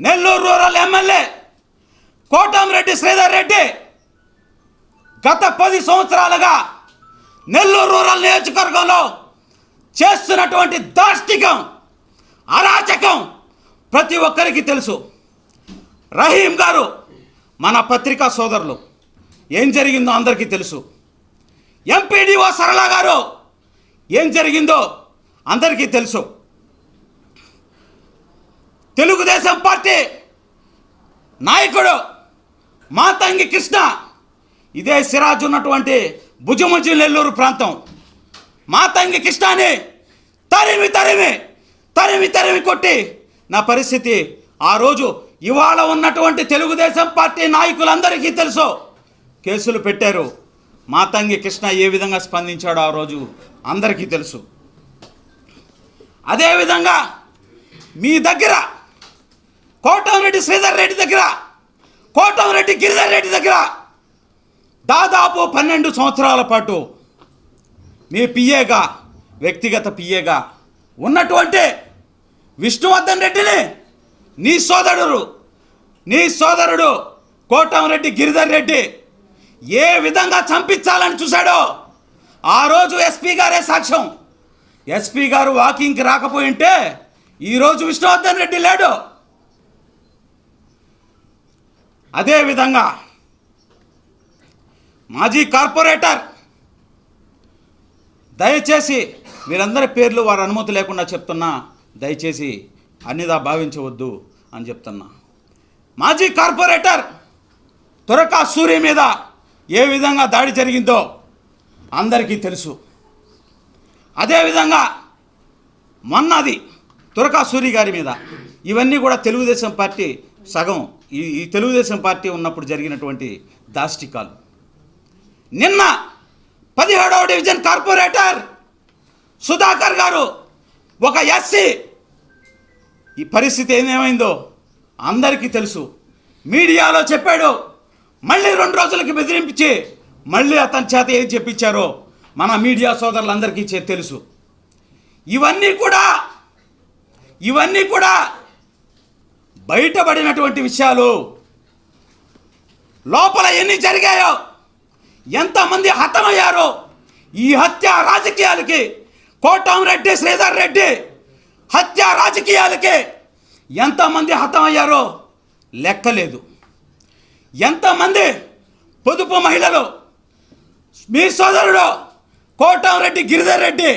Nellore rural MLA Kotamreddy Sridhar Reddy గత పది సంవత్సరాలుగా నెల్లూరు రూరల్ నియోజకవర్గంలో చేస్తున్నటువంటి దాష్టికం అరాచకం ప్రతి ఒక్కరికి తెలుసు. రహీం గారు మన పత్రికా సోదరులు. ఏం జరిగిందో అందరికీ తెలుసు. ఎంపీడీఓ సరళ గారు ఏం జరిగిందో అందరికీ తెలుసు. తెలుగుదేశం పార్టీ నాయకుడు మాతంగి కృష్ణ. ఇదే సిరాజ్ ఉన్నటువంటి భుజముజి నెల్లూరు ప్రాంతం. మాతంగి కృష్ణని తరిమి తరిమి తరిమి తరిమి కొట్టి నా పరిస్థితి ఆ రోజు ఇవాళ ఉన్నటువంటి తెలుగుదేశం పార్టీ నాయకులందరికీ తెలుసు. కేసులు పెట్టారు. మాతంగి కృష్ణ ఏ విధంగా స్పందించాడో ఆ రోజు అందరికీ తెలుసు. అదేవిధంగా మీ దగ్గర కోటంరెడ్డి శ్రీధర్ రెడ్డి దగ్గర. కోటంరెడ్డి గిరిధర్ రెడ్డి దగ్గర. దాదాపు పన్నెండు సంవత్సరాల పాటు మీ పిఏగా వ్యక్తిగత పిఏగా ఉన్నటువంటి విష్ణువర్ధన్ రెడ్డిని నీ సోదరుడు నీ సోదరుడు కోటంరెడ్డి గిరిధర్ రెడ్డి ఏ విధంగా చంపించాలని చూశాడో ఆ రోజు ఎస్పీ గారే సాక్ష్యం. ఎస్పీ గారు వాకింగ్కి రాకపోయింటే ఈరోజు విష్ణువర్ధన్ రెడ్డి లేడు. అదేవిధంగా మాజీ కార్పొరేటర్ దయచేసి వీరందరి పేర్లు వారి అనుమతి లేకుండా చెప్తున్నా దయచేసి అన్నిదా భావించవద్దు అని చెప్తున్నా. మాజీ కార్పొరేటర్ తురకా సూర్య మీద ఏ విధంగా దాడి జరిగిందో అందరికీ తెలుసు. అదేవిధంగా మొన్నది తురకా సూరి గారి మీద. ఇవన్నీ కూడా తెలుగుదేశం పార్టీ సగం ఈ ఈ తెలుగుదేశం పార్టీ ఉన్నప్పుడు జరిగినటువంటి దాష్టికాలు. నిన్న పదిహేడవ డివిజన్ కార్పొరేటర్ సుధాకర్ గారు ఒక ఎస్సీ. ఈ పరిస్థితి ఏమేమైందో అందరికీ తెలుసు. మీడియాలో చెప్పాడు మళ్ళీ రెండు రోజులకి బెదిరింపించి మళ్ళీ అతని చేత ఏం చెప్పించారో మన మీడియా సోదరులందరికీ తెలుసు. ఇవన్నీ కూడా ఇవన్నీ కూడా బయటపడినటువంటి విషయాలు లోపల ఎన్ని జరిగాయో ఎంతమంది హతమయ్యారో ఈ హత్య రాజకీయాలకి కోటంరెడ్డి శ్రీధర్ రెడ్డి హత్య రాజకీయాలకి ఎంతమంది హతమయ్యారో లెక్కలేదు. ఎంతమంది పొదుపు మహిళలు మీ సోదరుడు కోటంరెడ్డి గిరిధర్ రెడ్డి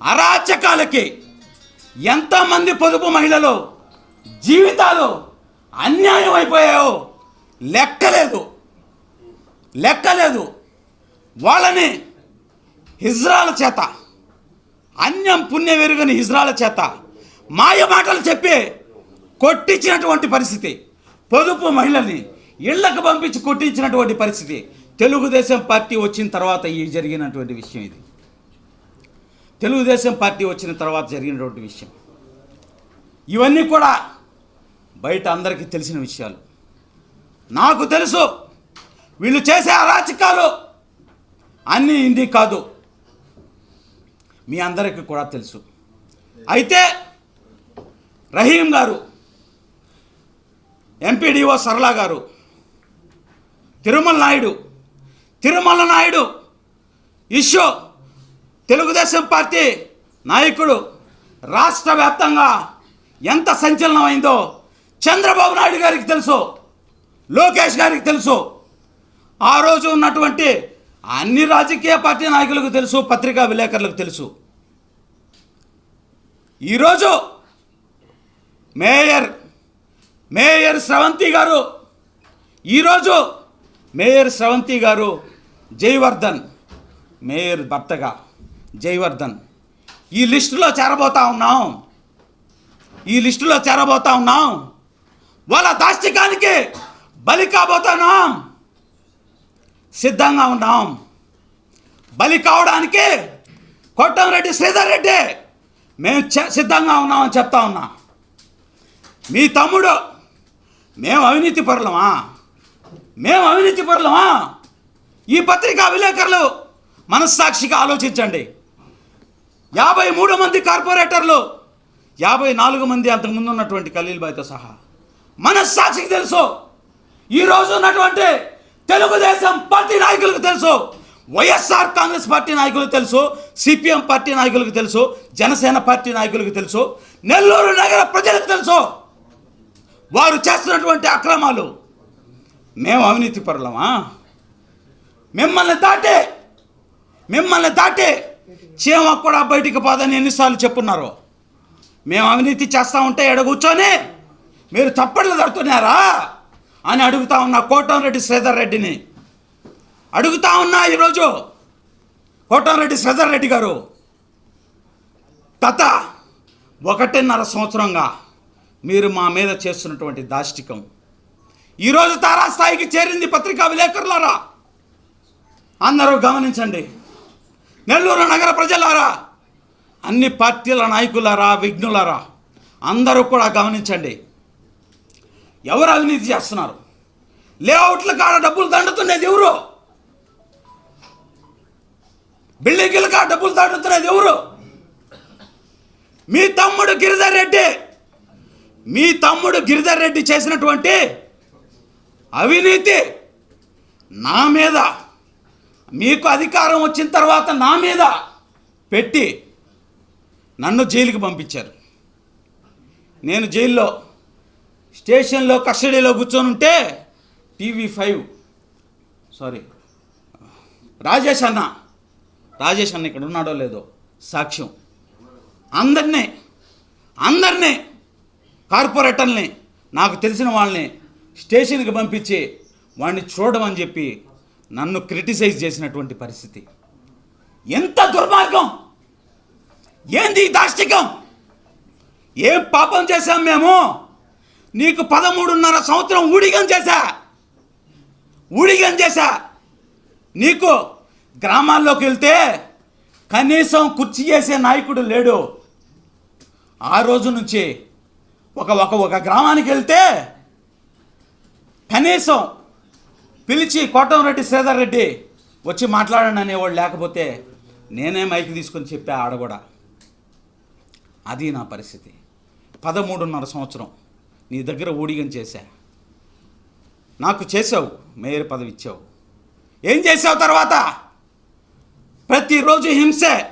అరాచకాలకి ఎంతమంది పొదుపు మహిళలు జీవితాలు అన్యాయం అయిపోయాయో లెక్కలేదు. లెక్కలేదు. వాళ్ళని హిజ్రాల చేత అన్యం పుణ్యం వెరుగని హిజ్రాల చేత మాయ మాటలు చెప్పి కొట్టించినటువంటి పరిస్థితి. పొదుపు మహిళల్ని ఇళ్ళకు పంపించి కొట్టించినటువంటి పరిస్థితి. తెలుగుదేశం పార్టీ వచ్చిన తర్వాత ఈ జరిగినటువంటి విషయం ఇది. తెలుగుదేశం పార్టీ వచ్చిన తర్వాత జరిగినటువంటి విషయం. ఇవన్నీ కూడా బయట అందరికీ తెలిసిన విషయాలు. నాకు తెలుసు వీళ్ళు చేసే అరాచకాలు అన్నీ ఇండి కాదు. మీ అందరికీ కూడా తెలుసు. అయితే రహీం గారు ఎంపీడీఓ సరళ గారు తిరుమల నాయుడు తిరుమల నాయుడు ఇష్యూ తెలుగుదేశం పార్టీ నాయకుడు రాష్ట్ర వ్యాప్తంగా ఎంత సంచలనమైందో చంద్రబాబు నాయుడు గారికి తెలుసు లోకేష్ గారికి తెలుసు. ఆ రోజు ఉన్నటువంటి అన్ని రాజకీయ పార్టీ నాయకులకు తెలుసు పత్రికా విలేకరులకు తెలుసు. ఈరోజు మేయర్ మేయర్ స్రవంతి గారు ఈరోజు మేయర్ స్రవంతి గారు జయవర్ధన్ మేయర్ భర్తగా జయవర్ధన్ ఈ లిస్టులో చేరబోతా ఉన్నాం. ఈ లిస్టులో చేరబోతా ఉన్నాం. వాళ్ళ దాష్టికానికి బలి కాబోతున్నాం సిద్ధంగా ఉన్నాం. బలి కావడానికి రెడ్డి శ్రీధర్ రెడ్డి మేము సిద్ధంగా ఉన్నామని చెప్తా ఉన్నా. మీ తమ్ముడు మేము అవినీతి పరులమా? మేము అవినీతి పరులమా? ఈ పత్రికా విలేకరులు మనస్సాక్షిగా ఆలోచించండి. యాభై మూడు మంది కార్పొరేటర్లు యాభై నాలుగు మంది అంతకుముందు ఉన్నటువంటి ఖలీల్ బాయ్తో సహా. మనస్సాక్షికి తెలుసు. ఈరోజు ఉన్నటువంటి తెలుగుదేశం పార్టీ నాయకులకు తెలుసు. వైఎస్ఆర్ కాంగ్రెస్ పార్టీ నాయకులకు తెలుసు. సిపిఎం పార్టీ నాయకులకు తెలుసు. జనసేన పార్టీ నాయకులకు తెలుసు. నెల్లూరు నగర ప్రజలకు తెలుసు. వారు చేస్తున్నటువంటి అక్రమాలు. మేము అవినీతి పరులమా? మిమ్మల్ని దాటే మిమ్మల్ని దాటే చీమ కూడా బయటికి పోదని ఎన్నిసార్లు చెప్పున్నారో. మేము అవినీతి చేస్తూ ఉంటే ఎడ కూర్చొని మీరు చప్పట్లు తడుతున్నారా అని అడుగుతా ఉన్నా కోటంరెడ్డి శ్రీధర్ రెడ్డిని. అడుగుతా ఉన్నా ఈరోజు కోటంరెడ్డి శ్రీధర్ రెడ్డి గారు. గత ఒకటిన్నర సంవత్సరంగా మీరు మా మీద చేస్తున్నటువంటి దాష్టికం. ఈరోజు తారాస్థాయికి చేరింది పత్రికా విలేకరులారా. అందరూ గమనించండి. నెల్లూరు నగర ప్రజలారా అన్ని పార్టీల నాయకులారా విఘ్నులారా అందరూ కూడా గమనించండి. ఎవరు అవినీతి చేస్తున్నారు? లేఅవుట్ల కాడ డబ్బులు దండుతున్నది ఎవరు? బిల్డింగ్ల కాడ డబ్బులు దండుతున్నది ఎవరు? మీ తమ్ముడు గిరిధర్ రెడ్డి మీ తమ్ముడు గిరిధర్ రెడ్డి చేసినటువంటి అవినీతి నా మీద మీకు అధికారం వచ్చిన తర్వాత నా మీద పెట్టి నన్ను జైలుకి పంపించారు. నేను జైల్లో స్టేషన్లో కస్టడీలో కూర్చొని ఉంటే టీవీ ఫైవ్ సారీ రాజేష్ అన్న రాజేష్ అన్న ఇక్కడ ఉన్నాడో లేదో సాక్ష్యం. అందరినీ అందరినీ కార్పొరేటర్ని నాకు తెలిసిన వాళ్ళని స్టేషన్కి పంపించి వాడిని చూడమని చెప్పి నన్ను క్రిటిసైజ్ చేసినటువంటి పరిస్థితి. ఎంత దుర్మార్గం! ఏంది దాష్టికం? ఏం పాపం చేశాం మేము? నీకు పదమూడున్నర సంవత్సరం ఊడిగం చేశా. ఊడిగం చేశా. నీకు గ్రామాల్లోకి వెళ్తే కనీసం కుర్చీ చేసే నాయకుడు లేడు. ఆ రోజు నుంచి ఒక ఒక ఒక గ్రామానికి వెళ్తే కనీసం పిలిచి కోటంరెడ్డి శ్రీధర్ రెడ్డి వచ్చి మాట్లాడండి అనేవాడు లేకపోతే నేనే మైక్ తీసుకొని చెప్పా ఆడ కూడా. అది నా పరిస్థితి. పదమూడున్నర సంవత్సరం నీ దగ్గర ఊడిగం చేశా. నాకు చేసావు మేయర్ పదవి ఇచ్చావు. ఏం చేసావు తర్వాత? ప్రతిరోజు హింసే.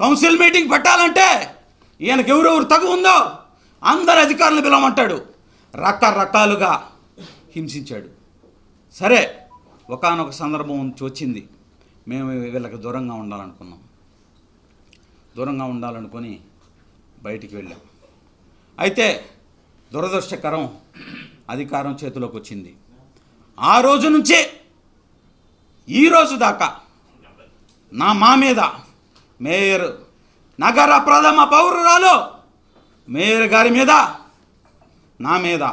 కౌన్సిల్ మీటింగ్ పెట్టాలంటే ఈయనకి ఎవరెవరు తగు ఉందో అందరు అధికారులు పిలవమంటాడు. రకరకాలుగా హింసించాడు. సరే ఒకానొక సందర్భం వచ్చింది. మేము వీళ్ళకి దూరంగా ఉండాలనుకున్నాం. దూరంగా ఉండాలనుకొని బయటికి వెళ్ళాం. అయితే దురదృష్టకరం అధికారం చేతిలోకి వచ్చింది. ఆ రోజు నుంచే ఈ రోజు దాకా నా మా మీద మేయర్ నగర ప్రథమ పౌరురాలు మేయర్ గారి మీద నా మీద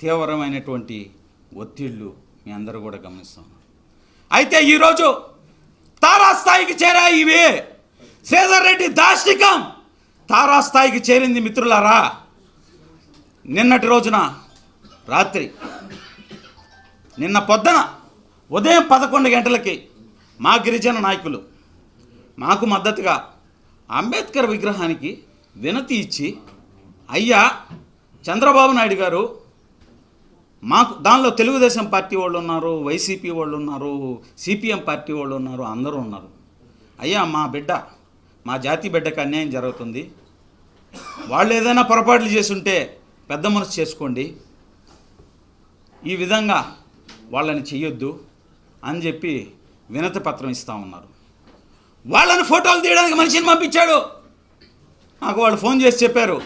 తీవ్రమైనటువంటి ఒత్తిళ్ళు మీ అందరూ కూడా గమనిస్తాం అయితే ఈరోజు తారాస్థాయికి చేరాయి ఇవి. శ్రీధర్ రెడ్డి దాష్టికం. తారాస్థాయికి చేరింది మిత్రులారా. నిన్నటి రోజున రాత్రి నిన్న పొద్దున ఉదయం పదకొండు గంటలకి మా గిరిజన నాయకులు మాకు మద్దతుగా అంబేద్కర్ విగ్రహానికి వినతి ఇచ్చి అయ్యా చంద్రబాబు నాయుడు గారు మాకు దానిలో తెలుగుదేశం పార్టీ వాళ్ళు ఉన్నారు వైసీపీ వాళ్ళు ఉన్నారు సిపిఎం పార్టీ వాళ్ళు ఉన్నారు అందరూ ఉన్నారు. అయ్యా మా బిడ్డ మా జాతి బిడ్డకు అన్యాయం జరుగుతుంది. వాళ్ళు ఏదైనా పొరపాట్లు చేసుంటే పెద్ద మనసు చేసుకోండి. ఈ విధంగా వాళ్ళని చెయ్యొద్దు అని చెప్పి వినతి పత్రం ఇస్తా ఉన్నారు. వాళ్ళని ఫోటోలు తీయడానికి మనిషిని పంపించాడు. నాకు వాళ్ళు ఫోన్ చేసి చెప్పారు.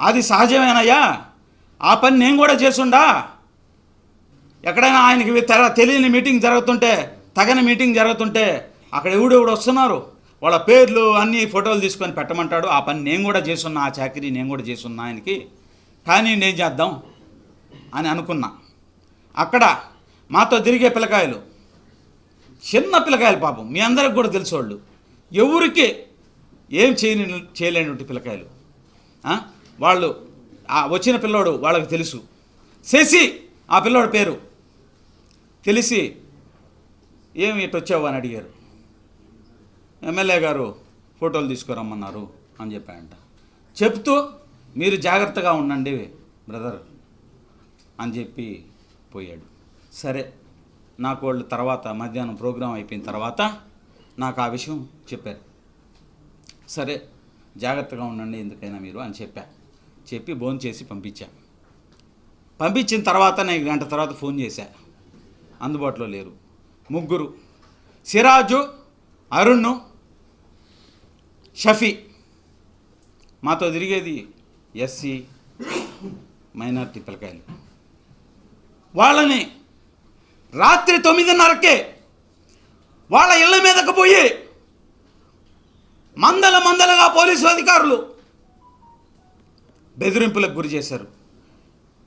అది సహజమేనయ్యా. ఆ పని నేను కూడా చేసుండా ఎక్కడైనా ఆయనకి తెలియని మీటింగ్ జరుగుతుంటే తగని మీటింగ్ జరుగుతుంటే అక్కడ ఎవడెవడు వస్తున్నారు? వాళ్ళ పేర్లు అన్నీ ఫోటోలు తీసుకొని పెట్టమంటాడు. ఆ పని నేను కూడా చేసున్నా ఆ చాకరీ నేను కూడా చేసున్నా ఆయనకి. కానీ నేను చేద్దాం అని అనుకున్నా. అక్కడ మాతో తిరిగే పిల్లకాయలు చిన్న పిల్లకాయలు పాపం మీ అందరికి కూడా తెలుసు వాళ్ళు ఎవరికి ఏం చేయని చేయలేనటువంటి పిల్లకాయలు. వాళ్ళు ఆ వచ్చిన పిల్లోడు వాళ్ళకి తెలుసు. శశి ఆ పిల్లోడి పేరు. తెలిసి ఏమి ఇటు వచ్చావు? అని అడిగారు. ఎమ్మెల్యే గారు ఫోటోలు తీసుకురమ్మన్నారు అని చెప్పాయంట చెప్తూ మీరు జాగ్రత్తగా ఉండండి బ్రదర్ అని చెప్పి పోయాడు. సరే నాకు వాళ్ళు తర్వాత మధ్యాహ్నం ప్రోగ్రాం అయిపోయిన తర్వాత నాకు ఆ విషయం చెప్పారు. సరే జాగ్రత్తగా ఉండండి ఎందుకైనా మీరు అని చెప్పా. చెప్పి ఫోన్ చేసి పంపించా. పంపించిన తర్వాత నేను గంట తర్వాత ఫోన్ చేశా. అందుబాటులో లేరు. ముగ్గురు. సిరాజు అరుణ్ షఫీ. మాతో తిరిగేది ఎస్సీ మైనార్టీ పిల్లకాయలు. వాళ్ళని రాత్రి తొమ్మిదిన్నరకే వాళ్ళ ఇళ్ళ మీదకు పోయి మందల మందలుగా పోలీసు అధికారులు బెదిరింపులకు గురి చేశారు.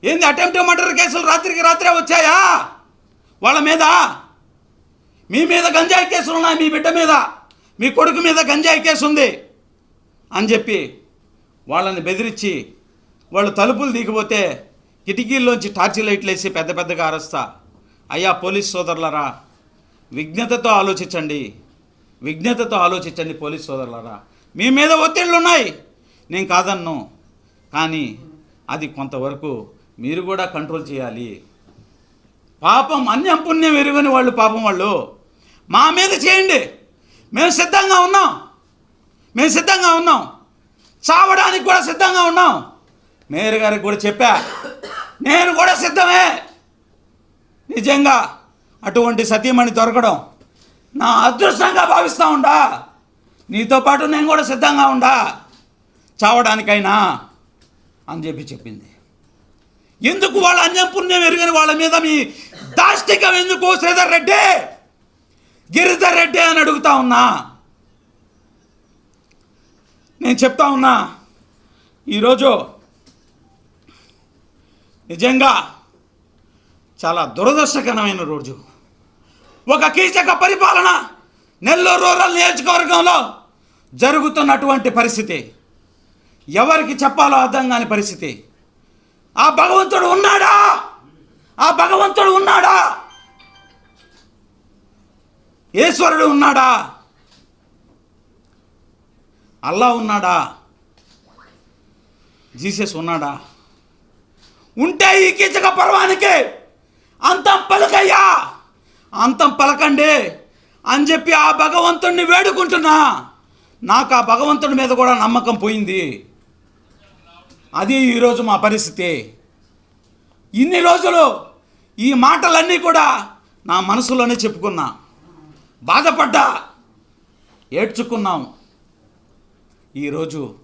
ఏంది అటెంప్ట్ మర్డర్ కేసులు రాత్రికి రాత్రే వచ్చాయా? వాళ్ళ మీద మీ మీద గంజాయి కేసులు ఉన్నాయి మీ బిడ్డ మీద. మీ కొడుకు మీద గంజాయి కేసు ఉంది అని చెప్పి వాళ్ళని బెదిరించి వాళ్ళు తలుపులు దిగిపోతే కిటికీల్లోంచి టార్చ్ లైట్లు వేసి పెద్ద పెద్దగా అరస్తా. అయ్యా పోలీస్ సోదరులరా విజ్ఞతతో ఆలోచించండి. విజ్ఞతతో ఆలోచించండి పోలీస్ సోదరులరా. మీ మీద ఒత్తిళ్ళు ఉన్నాయి. నేను కాదన్ను. కానీ అది కొంతవరకు మీరు కూడా కంట్రోల్ చేయాలి. పాపం అన్యం పుణ్యం ఎరుగని వాళ్ళు పాపం వాళ్ళు. మా మీద చేయండి. మేము సిద్ధంగా ఉన్నాం. మేము సిద్ధంగా ఉన్నాం. చావడానికి కూడా సిద్ధంగా ఉన్నాం. మేయర్ గారికి కూడా చెప్పా నేను కూడా సిద్ధమే. నిజంగా అటువంటి సతీమణి దొరకడం నా అదృష్టంగా భావిస్తూ ఉండా. నీతో పాటు నేను కూడా సిద్ధంగా ఉండా. చావడానికైనా అని చెప్పి చెప్పింది. ఎందుకు వాళ్ళ అన్యం పుణ్యం ఎరుగని వాళ్ళ మీద మీ దాష్టికం ఎందుకు శ్రీధర్ రెడ్డి? గిరిధర్ అని అడుగుతా ఉన్నా. నేను చెప్తా ఉన్నా ఈరోజు నిజంగా చాలా దురదృష్టకరమైన రోజు. ఒక కీచక పరిపాలన నెల్లూరు రూరల్ నియోజకవర్గంలో జరుగుతున్నటువంటి పరిస్థితి. ఎవరికి చెప్పాలో అర్థం కాని పరిస్థితి. ఆ భగవంతుడు ఉన్నాడా? ఆ భగవంతుడు ఉన్నాడా? ఈశ్వరుడు ఉన్నాడా? అల్లా ఉన్నాడా? జీసస్ ఉన్నాడా? ఉంటే ఈ కీచక పర్వానికి అంతం పలకయ్యా. అంతం పలకండి అని చెప్పి ఆ భగవంతుడిని వేడుకుంటున్నా. నాకు ఆ భగవంతుడి మీద కూడా నమ్మకం పోయింది. అది ఈరోజు మా పరిస్థితి. ఇన్ని రోజులు ఈ మాటలన్నీ కూడా నా మనసులోనే చెప్పుకున్నా. బాధపడ్డా. ఏడ్చుకున్నాం. ఈరోజు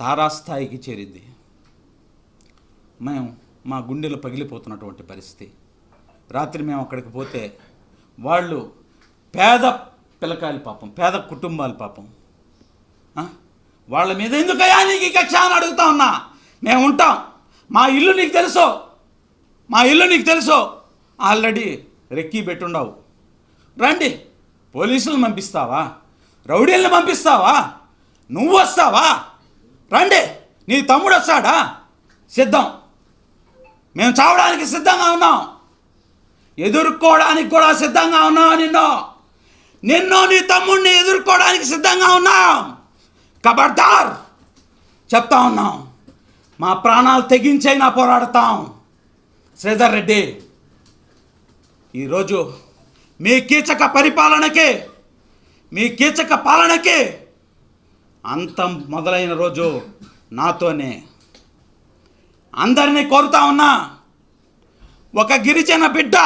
తారాస్థాయికి చేరింది. మేము మా గుండెలు పగిలిపోతున్నటువంటి పరిస్థితి. రాత్రి మేము అక్కడికి పోతే వాళ్ళు పేద పిల్లకాయల పాపం పేద కుటుంబాలు పాపం. వాళ్ళ మీద ఎందుకయ్యా నీకు కక్ష అని అడుగుతా ఉన్నా? మేము ఉంటాం. మా ఇల్లు నీకు తెలుసు. మా ఇల్లు నీకు తెలుసు. ఆల్రెడీ రెక్కీ పెట్టుండవు. రండి. పోలీసులను పంపిస్తావా? రౌడీలను పంపిస్తావా? నువ్వు వస్తావా? రండి నీ తమ్ముడు వస్తాడా? సిద్ధం. మేము చావడానికి సిద్ధంగా ఉన్నాం. ఎదుర్కోవడానికి కూడా సిద్ధంగా ఉన్నాం నిన్ను? నిన్ను నీ తమ్ముడిని ఎదుర్కోవడానికి సిద్ధంగా ఉన్నాం. కబడ్దార్ చెప్తా ఉన్నాం. మా ప్రాణాలు తెగించైనా పోరాడతాం. శ్రీధర్ రెడ్డి ఈరోజు మీ కీచక పరిపాలనకి మీ కీచక పాలనకి అంతం మొదలైన రోజు నాతోనే. అందరినీ కోరుతా ఉన్నా ఒక గిరిజన బిడ్డ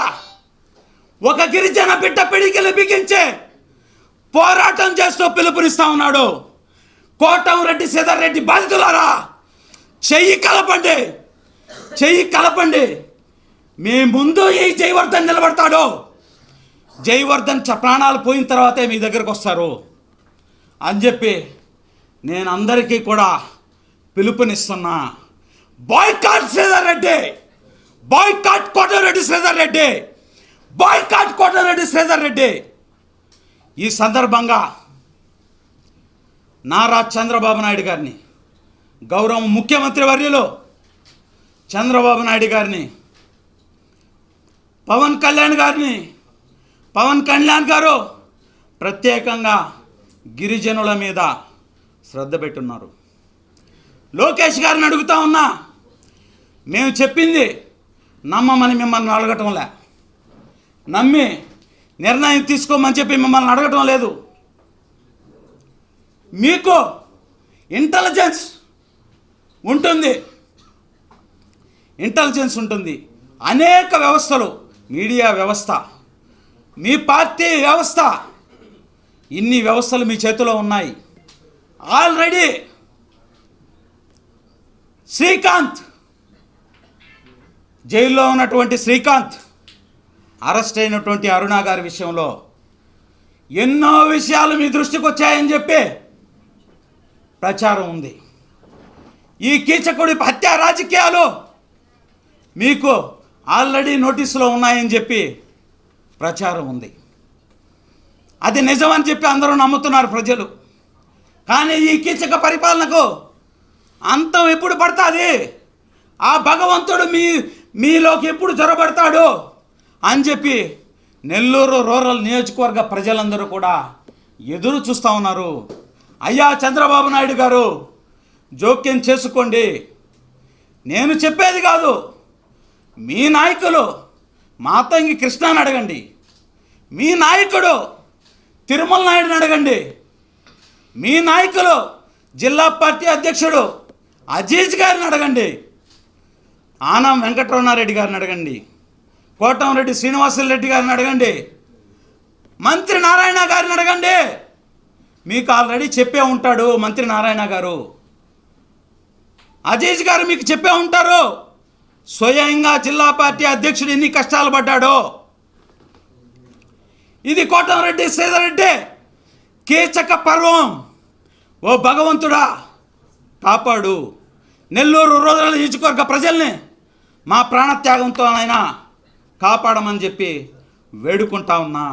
ఒక గిరిజన బిడ్డ పిడికిలు బిగించే పోరాటం చేస్తూ పిలుపునిస్తా ఉన్నాడు. కోటం రెడ్డి సీతారెడ్డి బాధితులారా చెయ్యి కలపండి చెయ్యి కలపండి. మీ ముందు ఈ జయవర్ధన్ నిలబడతాడు. జయవర్ధన్ ప్రాణాలు పోయిన తర్వాతే మీ దగ్గరకు వస్తారు. అని చెప్పి నేను అందరికీ కూడా పిలుపునిస్తున్నా. Boycott Sridhar Reddy! Boycott Kotareddy Sridhar Reddy! Boycott Kotareddy Sridhar Reddy! ఈ సందర్భంగా నారా చంద్రబాబు నాయుడు గారిని గౌరవ ముఖ్యమంత్రి వర్యులు చంద్రబాబు నాయుడు గారిని పవన్ కళ్యాణ్ గారిని పవన్ కళ్యాణ్ గారు ప్రత్యేకంగా గిరిజనుల మీద శ్రద్ధ పెట్టున్నారు. లోకేష్ గారిని అడుగుతా ఉన్నా మేము చెప్పింది నమ్మమని మిమ్మల్ని అడగటంలే నమ్మి నిర్ణయం తీసుకోమని చెప్పి మిమ్మల్ని అడగటం లేదు. మీకు ఇంటెలిజెన్స్ ఉంటుంది. ఇంటెలిజెన్స్ ఉంటుంది. అనేక వ్యవస్థలు మీడియా వ్యవస్థ మీ పార్టీ వ్యవస్థ ఇన్ని వ్యవస్థలు మీ చేతిలో ఉన్నాయి. ఆల్రెడీ శ్రీకాంత్ జైల్లో ఉన్నటువంటి శ్రీకాంత్ అరెస్ట్ అయినటువంటి అరుణ గారి విషయంలో ఎన్నో విషయాలు మీ దృష్టికి వచ్చాయని చెప్పి ప్రచారం ఉంది. ఈ కీచకుడి హత్య రాజకీయాలు మీకు ఆల్రెడీ నోటీసులో ఉన్నాయని చెప్పి ప్రచారం ఉంది. అది నిజమని చెప్పి అందరూ నమ్ముతున్నారు ప్రజలు. కానీ ఈ కీచక పరిపాలనకు అంతం ఎప్పుడు పడుతుంది? ఆ భగవంతుడు మీ మీలోకి ఎప్పుడు జొరబడతాడు అని చెప్పి నెల్లూరు రూరల్ నియోజకవర్గ ప్రజలందరూ కూడా ఎదురు చూస్తూ ఉన్నారు. అయ్యా చంద్రబాబు నాయుడు గారు జోక్యం చేసుకోండి. నేను చెప్పేది కాదు. మీ నాయకులు మాతంగి కృష్ణని అడగండి. మీ నాయకుడు తిరుమల నాయుడుని అడగండి. మీ నాయకులు జిల్లా పార్టీ అధ్యక్షుడు అజీజ్ గారిని అడగండి. ఆనం వెంకటరమణారెడ్డి గారిని అడగండి. కోటంరెడ్డి శ్రీనివాసరెడ్డి గారిని అడగండి. మంత్రి నారాయణ గారిని అడగండి. మీకు ఆల్రెడీ చెప్పే ఉంటాడు మంత్రి నారాయణ గారు. అజీజ్ గారు మీకు చెప్పే ఉంటారు. స్వయంగా జిల్లా పార్టీ అధ్యక్షుడు ఎన్ని కష్టాలు పడ్డాడో? ఇది కోటమరెడ్డి శ్రీధరెడ్డి కీచక పర్వం. ఓ భగవంతుడా కాపాడు. నెల్లూరు రోజుల నియోజకవర్గ ప్రజల్ని మా ప్రాణత్యాగంతోనైనా కాపాడమని చెప్పి వేడుకుంటా ఉన్నా.